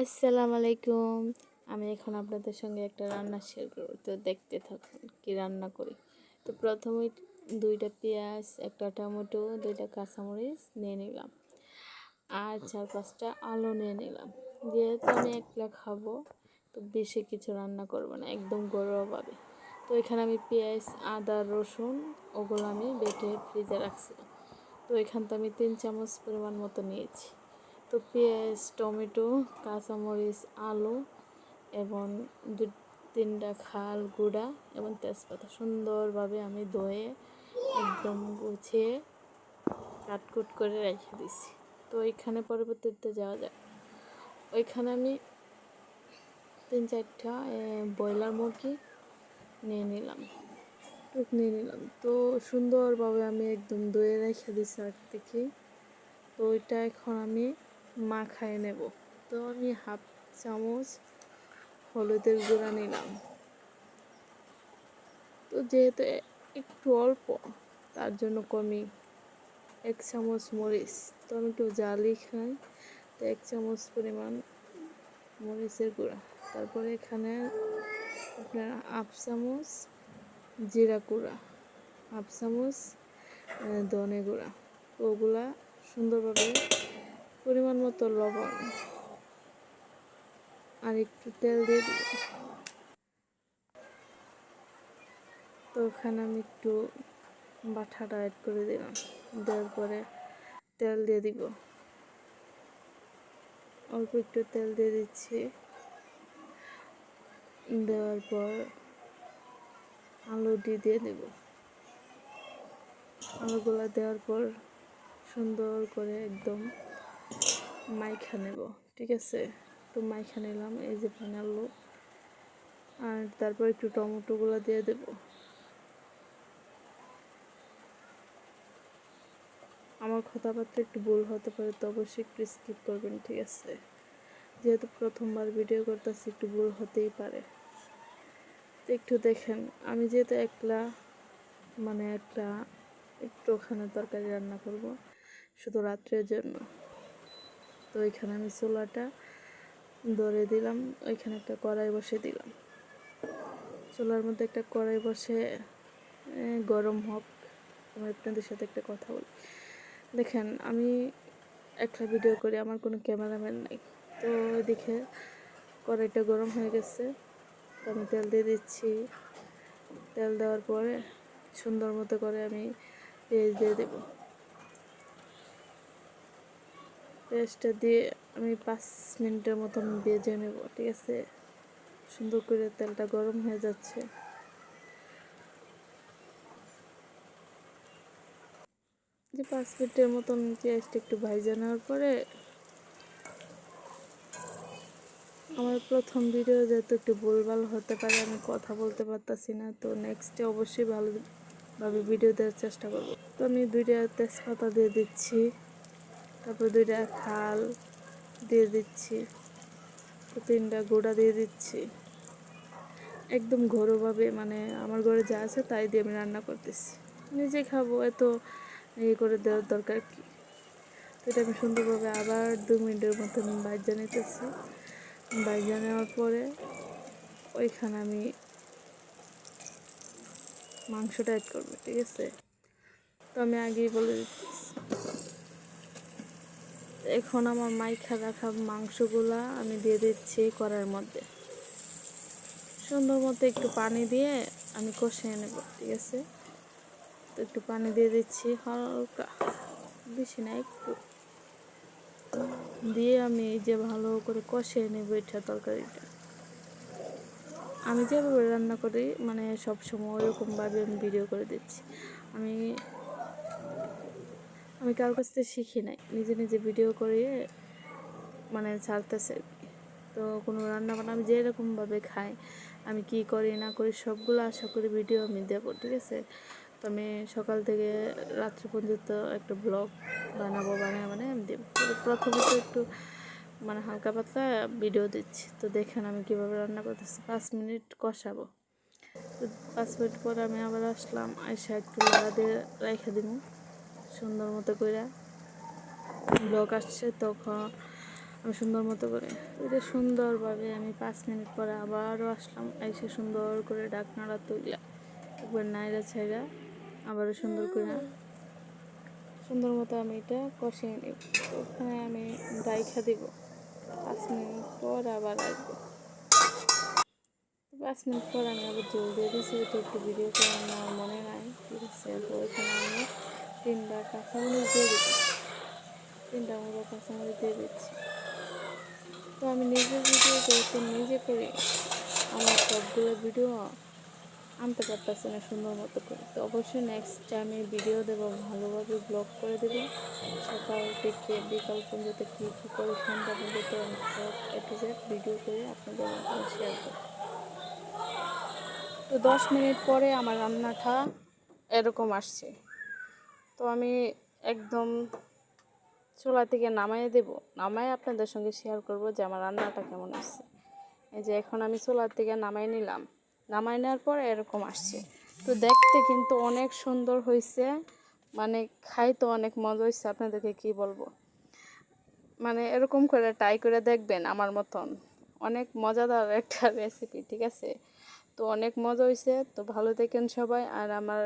আসসালামু আলাইকুম। আমি এখন আপনাদের সঙ্গে একটা রান্না শেয়ার করব। তো দেখতে থাকুন কি রান্না করি। তো প্রথমে দুইটা পেঁয়াজ, একটা টমেটো, দুইটা কাঁচামরিচ নিয়ে নিলাম। আর চার পাঁচটা আলু নিয়ে নিলাম। যেহেতু আমি একলা খাব, তো বেশি কিছু রান্না করব না, একদম গরমভাবে তো এখানে আমি পেঁয়াজ, আদা, রসুন ওগুলো আমি বেটে ফ্রিজে রাখছিলাম তো এখান তো আমি তিন চামচ পরিমাণ মতো নিয়েছি। তো পেঁয়াজ, টমেটো, কাঁচামরিচ, আলু এবং দু তিনটা খাল গুঁড়া এবং তেজপাতা সুন্দরভাবে আমি ধুয়ে একদম গুছিয়ে কাটকুট করে রেখে দিছি তো ওইখানে পরবর্তীতে যাওয়া যায় ওইখানে আমি তিন চারটা ব্রয়লার মুরগি নিয়ে নিলাম। নিয়ে নিলাম। তো সুন্দরভাবে আমি একদম ধুয়ে রেখে দিছি আগ থেকে তো ওইটা এখন আমি মাখায় নেব। তো আমি হাফ চামচ হলুদের গুঁড়া নিলাম। তো যেহেতু একটু অল্প, তার জন্য কমি এক চামচ মরিচ, তো আমি একটু জালি খাই। তো এক চামচ পরিমাণ মরিচের গুঁড়া। তারপরে এখানে আপনার হাফ চামচ জিরা গুঁড়া, হাফ চামচ ধনে গুঁড়া। ওগুলা সুন্দরভাবে পরিমাণ মতো লবণ। আর একটু তেল দিয়ে দিব। তো ওখানে আমি একটু বাটাটা অ্যাড করে দিলাম। দেওয়ার পরে তেল দিয়ে দিব। অল্প একটু তেল দিয়ে দিচ্ছি। দেওয়ার পর আলু দিয়ে দিয়ে দেব। আলুগুলো দেওয়ার পর সুন্দর করে একদম মাইখা নেব, ঠিক আছে? তো মাইখা নিলাম, এই যে আলু আর তারপর একটু টমেটোগুলো দিয়ে দেব। আমার কথাবার্তা একটু ভুল হতে পারে, তো অবশ্যই একটু স্কিপ করবেন, ঠিক আছে? যেহেতু প্রথমবার ভিডিও করতেছি, একটু ভুল হতেই পারে। একটু দেখেন, আমি যেহেতু একলা মানে একটা একটু ওখানে তরকারি রান্না করব, শুধু রাত্রের জন্য। তো ওইখানে আমি চুলাটা ধরে দিলাম, ওইখানে একটা কড়াই বসে দিলাম। চুলার মধ্যে একটা কড়াই বসে গরম হোক, আমি আপনাদের সাথে একটা কথা বলি। দেখেন, আমি একটা ভিডিও করি, আমার কোনো ক্যামেরাম্যান নেই। তো দেখে কড়াইটা গরম হয়ে গেছে, তো আমি তেল দিয়ে দিচ্ছি। তেল দেওয়ার পরে সুন্দর মতো করে আমি পেঁয়াজ দিয়ে দেবো। পেঁয়াজটা দিয়ে আমি পাঁচ মিনিটের মতন ভেজে নেব, ঠিক আছে? সুন্দর করে তেলটা গরম হয়ে যাচ্ছে। যে পাঁচ মিনিটের মতন পেঁয়াজটা একটু ভাইজে নেওয়ার পরে আমার প্রথম ভিডিও যেহেতু একটু ভুলভাল হতে পারে, আমি কথা বলতে পারতাছি না, তো নেক্সটে অবশ্যই ভালোভাবে ভিডিও দেওয়ার চেষ্টা করব। তো আমি দুইটা তেজপাতা দিয়ে দিচ্ছি। তারপর দুইটা খাল দিয়ে দিচ্ছি। তিনটা গোড়া দিয়ে দিচ্ছি। একদম ঘরোভাবে মানে আমার ঘরে যা আছে তাই দিয়ে আমি রান্না করতেছি। নিজে খাব, এত ইয়ে করে দেওয়ার দরকার কি? তো এটা আমি সুন্দরভাবে আবার দু মিনিটের মতো আমি বাইজা নিতেছি। বাইজা নেওয়ার পরে ওইখানে আমি মাংসটা অ্যাড করব, ঠিক আছে? তো আমি আগেই বলে দিচ্ছি। এখন আমার মাইখা রাখা মাংসগুলা আমি দিয়ে দিচ্ছি কড়াইয়ের মধ্যে। সুন্দর মতো একটু পানি দিয়ে আমি কষিয়ে নেব, ঠিক আছে? তো একটু পানি দিয়ে দিচ্ছি হালকা, বেশি না, একটু। দিয়ে আমি এই যে ভালো করে কষিয়ে নেব এটা তরকারিটা। আমি যেভাবে রান্না করি মানে সবসময় ওরকমভাবে আমি ভিডিও করে দিচ্ছি। আমি আমি কার কাছ থেকে শিখি নাই। নিজে নিজে ভিডিও করে মানে ছাড়তেছে তো কোনো রান্না বান্না আমি যেরকমভাবে খাই, আমি কি করি, না করি, সবগুলো আশা করি ভিডিও আমি দেবো, ঠিক আছে? তো আমি সকাল থেকে রাত্রি পর্যন্ত একটা ব্লগ বানাবো বানাবো মানে আমি দেবো। প্রথমে তো একটু মানে হালকা পাতলা ভিডিও দিচ্ছি। তো দেখেন আমি কীভাবে রান্না করতেছি। পাঁচ মিনিট কষাবো। তো পাঁচ মিনিট পর আমি আবার আসলাম, আইসা একটু লাড়া দিয়ে রেখে দিব সুন্দর মতো করে। ব্লগ আসছে তখন আমি সুন্দর মতো করে। এটা সুন্দরভাবে আমি পাঁচ মিনিট পরে আবারও আসলাম, এসে সুন্দর করে ডাকনাড়া তুললাম। একবার নাইরা ছাইরা আবারও সুন্দর করে। সুন্দর মতো আমি এটা কষিয়ে নিব। ওখানে আমি ডাইখা দিব। পাঁচ মিনিট পর আবার আসব। পাঁচ মিনিট পর আমি আবার জল দিয়ে দিয়েছি এটা একটু ভিডিও করে আমার মনে নাই ঠিক আছে ওইখানে তিনটা কাঁচামরিচ দিয়ে দিচ্ছি। তিনটা মতো কাঁচামরিচ দিয়ে দিচ্ছি। তো আমি নিজে ভিডিও যেহেতু নিজে করি, আমার সবগুলো ভিডিও আনতে পারতেছে না সুন্দর মতো করে। তো অবশ্যই নেক্সট টাইমে ভিডিও দেবো, ভালোভাবে ব্লগ করে দেবো। সকাল থেকে বিকাল পর্যন্ত কী কী করে সন্ধ্যা পর্যন্ত আমি সব একটু ভিডিও করে আপনাদের মাধ্যমে শেয়ার করব। তো দশ মিনিট পরে আমার রান্নাটা এরকম আসছে। তো আমি একদম চুলা থেকে নামাইয়ে দেব। নামাই আপনাদের সঙ্গে শেয়ার করব যে আমার রান্নাটা কেমন আসছে এই যে এখন আমি চুলার থেকে নামাই নিলাম। নামাই নেওয়ার পর এরকম আসছে। তো দেখতে কিন্তু অনেক সুন্দর হয়েছে। মানে খাইতে অনেক মজা হয়েছে। আপনাদেরকে কি বলব? মানে এরকম করে ট্রাই করে দেখবেন আমার মতন। অনেক মজাদার একটা রেসিপি ঠিক আছে? তো অনেক মজা হয়েছে। তো ভালো থাকেন সবাই। আর আমার